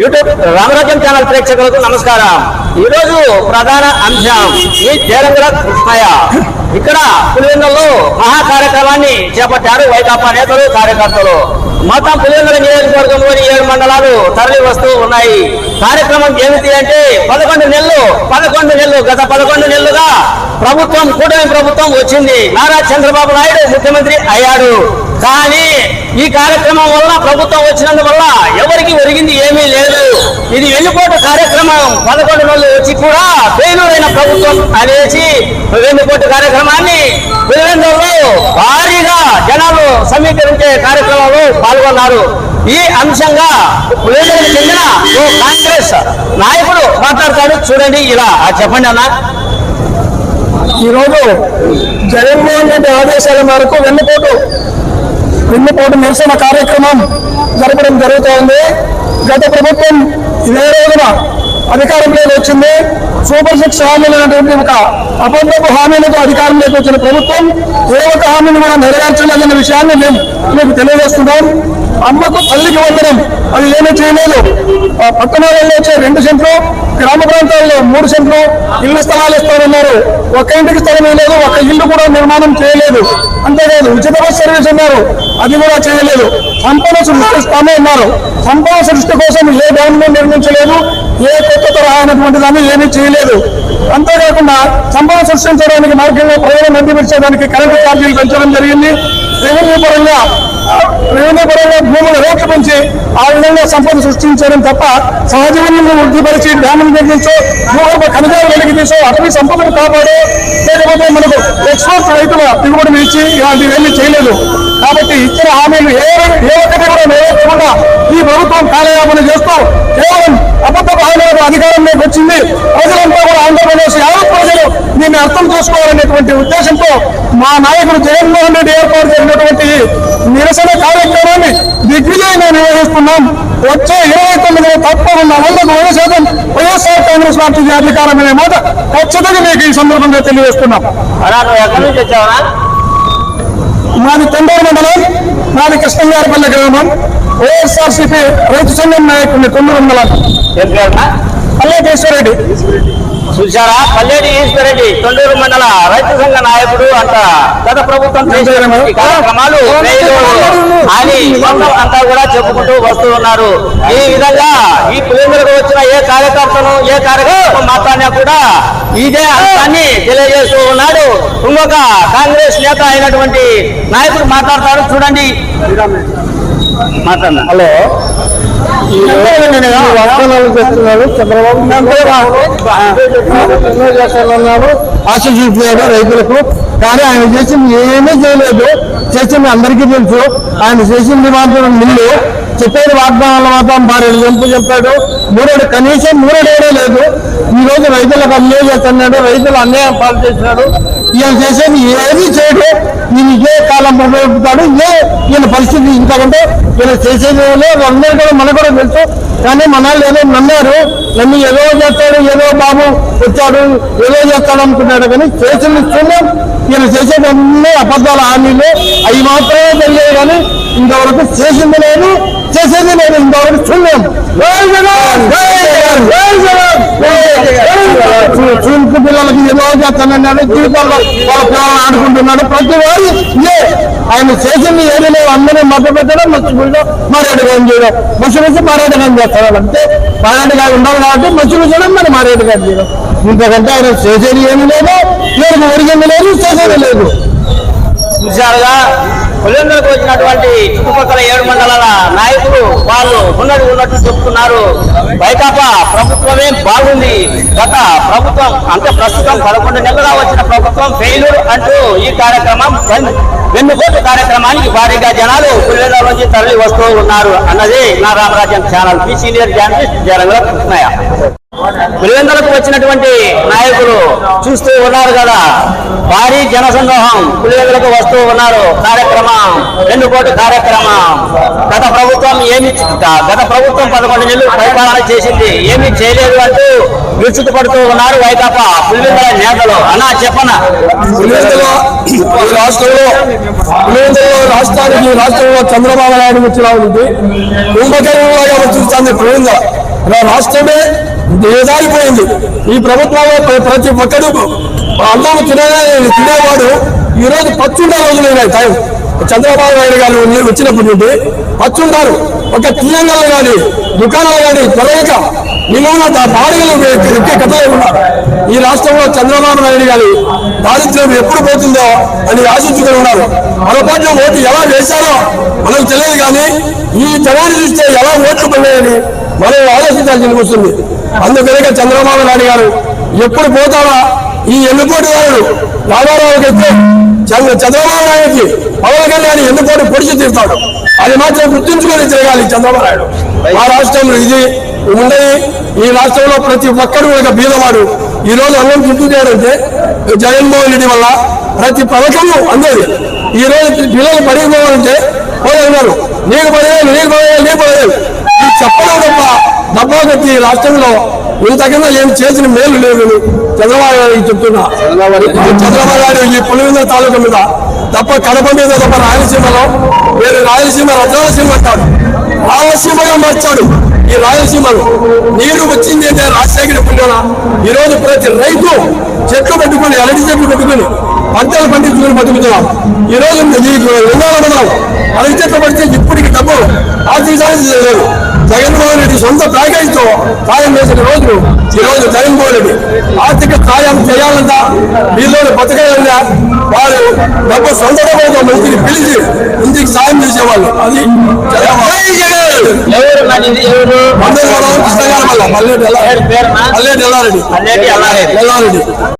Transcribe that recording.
YouTube రామరాజ్యం channel ప్రేక్షకులకు నమస్కారం. ఈ రోజు ప్రధాన అంశం ఈ జయరంగర కృష్ణయ్య. ఇక్కడ పులివెందులో మహా చేపట్టారు వైకాపా నేతలు కార్యకర్తలు. మొత్తం పులివెందుల నియోజకవర్గంలోని ఏడు మండలాలు తరలి వస్తూ ఉన్నాయి. కార్యక్రమం ఏమిటి అంటే పదకొండు నెలలు పదకొండు నెలలు గత పదకొండు నెలలుగా ప్రభుత్వం కూటమి ప్రభుత్వం వచ్చింది. నారా చంద్రబాబు నాయుడు ముఖ్యమంత్రి అయ్యాడు. కానీ ఈ కార్యక్రమం వల్ల ప్రభుత్వం వచ్చినందువల్ల ఎవరికి ఒరిగింది ఏమీ లేదు. ఇది వెన్నుపోటు కార్యక్రమం. పదకొండు నెలలు వచ్చి కూడా ఫెయిలూరైన ప్రభుత్వం అనేసి వెన్నుపోటు కార్యక్రమాన్ని పులివెందులలో సమీకరించే కార్యక్రమంలో పాల్గొన్నారు. ఈ అంశంగా చెందిన ఓ కాంగ్రెస్ నాయకుడు మాట్లాడతాడు. చూడండి ఇలా. చెప్పండి అన్న. ఈరోజు జగన్మోహన్ రెడ్డి ఆదేశాల మేరకు వెన్నుపోటు వెన్నుపోటు నిరసన కార్యక్రమం జరపడం జరుగుతోంది. గత ప్రభుత్వం ఇదే రోజున అధికారంలోకి వచ్చింది. సూపర్ సిక్స్ హామీలు అనేటువంటి ఒక అబద్ధపు హామీలతో అధికారంలోకి వచ్చిన ప్రభుత్వం ఏ ఒక హామీని మనం నెరవేర్చలేదన్న విషయాన్ని మేము మీకు తెలియజేస్తున్నాం. అమ్మకు తల్లికి వందనం. అది ఏమీ చేయలేదు. పట్టణాలలో పక్కన వచ్చే రెండు సెంట్లు గ్రామ ప్రాంతాల్లో మూడు సెంట్లు ఇళ్ళ స్థలాలు ఇస్తారన్నారు ఒక ఇంటికి స్థలం లేదు ఒక ఇల్లు కూడా నిర్మాణం చేయలేదు. అంతేకాదు ఉచిత బస్ సర్వీస్ ఉన్నారు. అది కూడా చేయలేదు. సంపద సృష్టిస్తామే ఉన్నారు. సంపద సృష్టి కోసం ఏ గవర్నమెంట్ నిర్మించలేదు ఏ కొత్త తరహా అయినటువంటి దాన్ని ఏమీ చేయలేదు. అంతేకాకుండా సంపద సృష్టించడానికి మార్గంలో ప్రజలు అందిపించడానికి కరెంటు ఛార్జీలు పెంచడం జరిగింది. రెవెన్యూ పరంగా రెవెన్యూ పరంగా భూములు రేట్లు పెంచి ఆ విధంగా సంపద సృష్టించడం తప్ప సహజ వనరులను వృద్ధిపరిచి డ్యాములు నిర్మించో భూగర్భ ఖనిజాలు వెలికి తీసో అటవీ సంపదను కాపాడో లేకపోతే మనకు ఎక్స్పోర్ట్ రైతుల దిగుబడిని ఇచ్చి ఇలాంటివి చేయలేదు. కాబట్టి ఇచ్చిన హామీలు ఏ ఏ ఒక్కటి కూడా నెరవేర్చకుండా ఈ ప్రభుత్వం కాలయాపన చేస్తూ కేవలం అబద్ధ హామీలకు అధికారంలోకి వచ్చింది. ప్రజలంతా కూడా ఆంధ్రప్రదేశ్ యావత్ ప్రజలు చేసుకోవాలనేటువంటి ఉద్దేశంతో మా నాయకుడు జగన్మోహన్ రెడ్డి ఏర్పాటు చేసినటువంటి నిరసన కార్యక్రమాన్ని దిగ్విజయంగా నిర్వహిస్తున్నాం. వచ్చే ఇరవై తొమ్మిదిలో తప్పకుండా వందకు వంద శాతం వైఎస్ఆర్ కాంగ్రెస్ పార్టీకి అధికారమనే మాట ఖచ్చితంగా మీకు ఈ సందర్భంగా తెలియజేస్తున్నాం. మాది తొండూరు మండలం మాది కృష్ణంగారిపల్లి గ్రామం. వైఎస్ఆర్సీపీ రైతు సంఘం నాయకుడిని తొండూరు మండలం పల్లెటేశ్వరరెడ్డి చూశారా? పల్లెడి ఈశ్వరెడ్డి తొండూరు మండల రైతు సంఘ నాయకుడు అంట గత ప్రభుత్వం చేసినటువంటి కార్యక్రమాలు మేలు అని అంతా కూడా చెప్పుకుంటూ వస్తూ ఉన్నారు. ఈ విధంగా ఈ పులిందులకు వచ్చిన ఏ కార్యకర్తను ఏ కార్యకర్త మాట్లాడినా కూడా ఇదే అంశాన్ని తెలియజేస్తూ ఉన్నాడు. ఇంకొక కాంగ్రెస్ నేత అయినటువంటి నాయకుడు మాట్లాడతారు. చూడండి. మాట్లాడినా? హలో. వాగ్దానాలు చేస్తున్నారు చంద్రబాబు ఎన్నో చేస్తానన్నారు ఆశ చూపుతున్నాడు రైతులకు కానీ ఆయన చేసింది ఏమీ చేయలేదు చేసింది అందరికీ తెలుసు ఆయన చేసింది మాత్రం నిల్లు చెప్పేది వాగ్దానాలు మాత్రం భార్యలు చెంపు చెప్పాడు మూడేడు కనీసం మూడేడు లేదు ఈ రోజు రైతులకు అన్యాయం చేస్తున్నాడు రైతులు అన్యాయం పాలు చేసినాడు ఈయన చేసేది ఏమీ చేయడు. ఈయన ఏ కాలం ఉపయోగిస్తాడు ఏ ఈయన పరిస్థితి ఇంతకంటే ఈయన చేసేది లేదు అందరూ కూడా మనకు కూడా తెలుసు. కానీ మన ఏదో నమ్మారు నన్ను ఏదో చేస్తాడు ఏదో బాబు వచ్చాడు ఏదో చేస్తాడు అనుకున్నాడు కానీ చేసిన చూద్దాం ఈయన చేసేది అబద్ధాల హామీలు అవి మాత్రమే తెలియదు కానీ ఇంతవరకు చేసింది లేదు చేసేది లేదు ఇంతవరకు చూడలేం జై జగన్! జై జగన్! వాళ్ళ పిల్లలు ఆడుకుంటున్నాడు. ప్రతి వారు ఇదే. ఆయన చేసింది ఏది లేవు. అందరినీ మధ్య పెట్టడం మర్చిపోయడం మారేడు చేయడం. మసి మసి మారేడు గారు చేస్తాడు అంతే మారేడు ఉండాలి కాబట్టి మసి మసడం మరి మారేడు చేయడం. ఇంతకంటే ఆయన చేసేది ఏమి లేదు లేదు ఒరిగింది లేదు చేసేది లేదు. చూశారుగా పులిందులకు వచ్చినటువంటి చుట్టుపక్కల ఏడు మండలాల నాయకులు వాళ్ళు ఉన్నది ఉన్నట్టు చెప్తున్నారు. వైకాపా ప్రభుత్వమే బాగుంది. గత ప్రభుత్వం అంటే ప్రస్తుతం పదకొండు నెలలుగా వచ్చిన ప్రభుత్వం ఫెయిల్యూర్ అంటూ ఈ కార్యక్రమం వెన్- కార్యక్రమానికి భారీగా జనాలు పులివెందుల నుంచి తరలి వస్తూ ఉన్నారు అన్నది నా Ramarajyam channel. P senior journalist జరంగల Krishnaiah. పులివెందులకు వచ్చినటువంటి నాయకులు చూస్తూ ఉన్నారు కదా. భారీ జనసందోహం. పులివెందులకు వస్తూ ఉన్నారు. కార్యక్రమం. రెండు కోట్ల కార్యక్రమం. గత ప్రభుత్వం ఏమి గత ప్రభుత్వం పదకొండు నెలలు పరిపాలన చేసింది. ఏమి చేయలేదు అంటూ విరుచుకుపడుతూ ఉన్నారు వైకాపా పులివెందుల నేతలు. అన్నా చెప్పనా? పులివెందుల రాష్ట్రంలో పులివెందుల రాష్ట్రానికి రాష్ట్రంలో చంద్రబాబు నాయుడు వచ్చిన ఉంది కుంభకర్ణంలాగా చూస్తుంది పులివెందుల అలా రాష్ట్రమే దిగజారిపోయింది ఈ ప్రభుత్వంలో ప్రతి ఒక్కరు అన్నం తినే తినేవాడు ఈరోజు పచ్చుండ పచ్చుండే రోజులు టైం. చంద్రబాబు నాయుడు గారు వచ్చినప్పటి నుండి పచ్చుంటారు ఒక తీయంగలు కానీ దుకాణాలు కానీ త్వరగా నిలువున బాడీలు ఎక్కే కథలే ఉన్నారు. ఈ రాష్ట్రంలో చంద్రబాబు నాయుడు గారి దారిద్ర్యం ఎప్పుడు పోతుందో అని ఆశించుకుని ఉన్నారు. పొరపాటున ఓటు ఎలా వేశారో మనకు తెలియదు కానీ ఈ జనాన్ని చూస్తే ఎలా ఓట్లు పడలేదని మనం ఆలోచించాల్సి వస్తుంది. అందుకనే చంద్రబాబు నాయుడు గారు ఎప్పుడు పోతారా ఈ ఎన్నుకోటుదారుడు రామారావుకి ఎత్తే చంద్ర చంద్రబాబు నాయుడికి పవన్ కళ్యాణ్ ఎన్నుకోటి పొడిచి తీస్తాడు అది మాత్రం గుర్తుంచుకొని తిరగాలి చంద్రబాబు నాయుడు. ఆ రాష్ట్రంలో ఇది ఉండయి. ఈ రాష్ట్రంలో ప్రతి ఒక్కరు ఒక బీదవాడు. ఈ రోజు అన్నం తింటున్నాడంటే జగన్మోహన్ రెడ్డి వల్ల ప్రతి పథకము అందేది ఈ రోజు పిల్లలు పడిపోవాలంటే పోతున్నారు నీకు పదివేలు నీకు పదివేలు నీకు పదివేలు. డబ్బా కొట్టి ఈ రాష్ట్రంలో ఇంతకన్నా ఏం చేసిన మేలు లేదు చంద్రబాబు నాయుడు చెప్తున్నా. చంద్రబాబు నాయుడు ఈ పులివెందుల తాలూకా మీద తప్ప కడప మీద తప్ప రాయలసీమలో వేరే రాయలసీమ రత్నాలసీమ అంటాడు రాయలసీమగా మార్చాడు. ఈ రాయలసీమలో నీరు వచ్చింది అంటే రాజశేఖర పుణ్యాన. ఈ రోజు ప్రతి రైతు చెట్లు పెట్టుకుని అరటి చెట్లు పెట్టుకుని పంటలు పండించుకుని బతుకుతున్నాం. ఈ రోజు నీకు ఉండాలనుకున్నాం అరటి చెట్లు పడితే ఇప్పటికి డబ్బు ఆర్థిక సాధించలేదు. లేదు జగన్మోహన్ రెడ్డి సొంత ప్యాకేజ్తో సాయం చేసిన రోజు ఈ రోజు జగన్మోహన్ రెడ్డి ఆర్థిక సాయం చేయాలన్నా వీళ్ళు బతకాలన్నా వారు డబ్బు సొంత డబ్బులతో మంత్రిని పిలిచి ఇంటికి సాయం చేసేవాళ్ళు. అది మల్లెడ్డి ఎల్లారెడ్డి. మల్లెడ్డి ఎల్లారెడ్డి. ఎల్లారెడ్డి.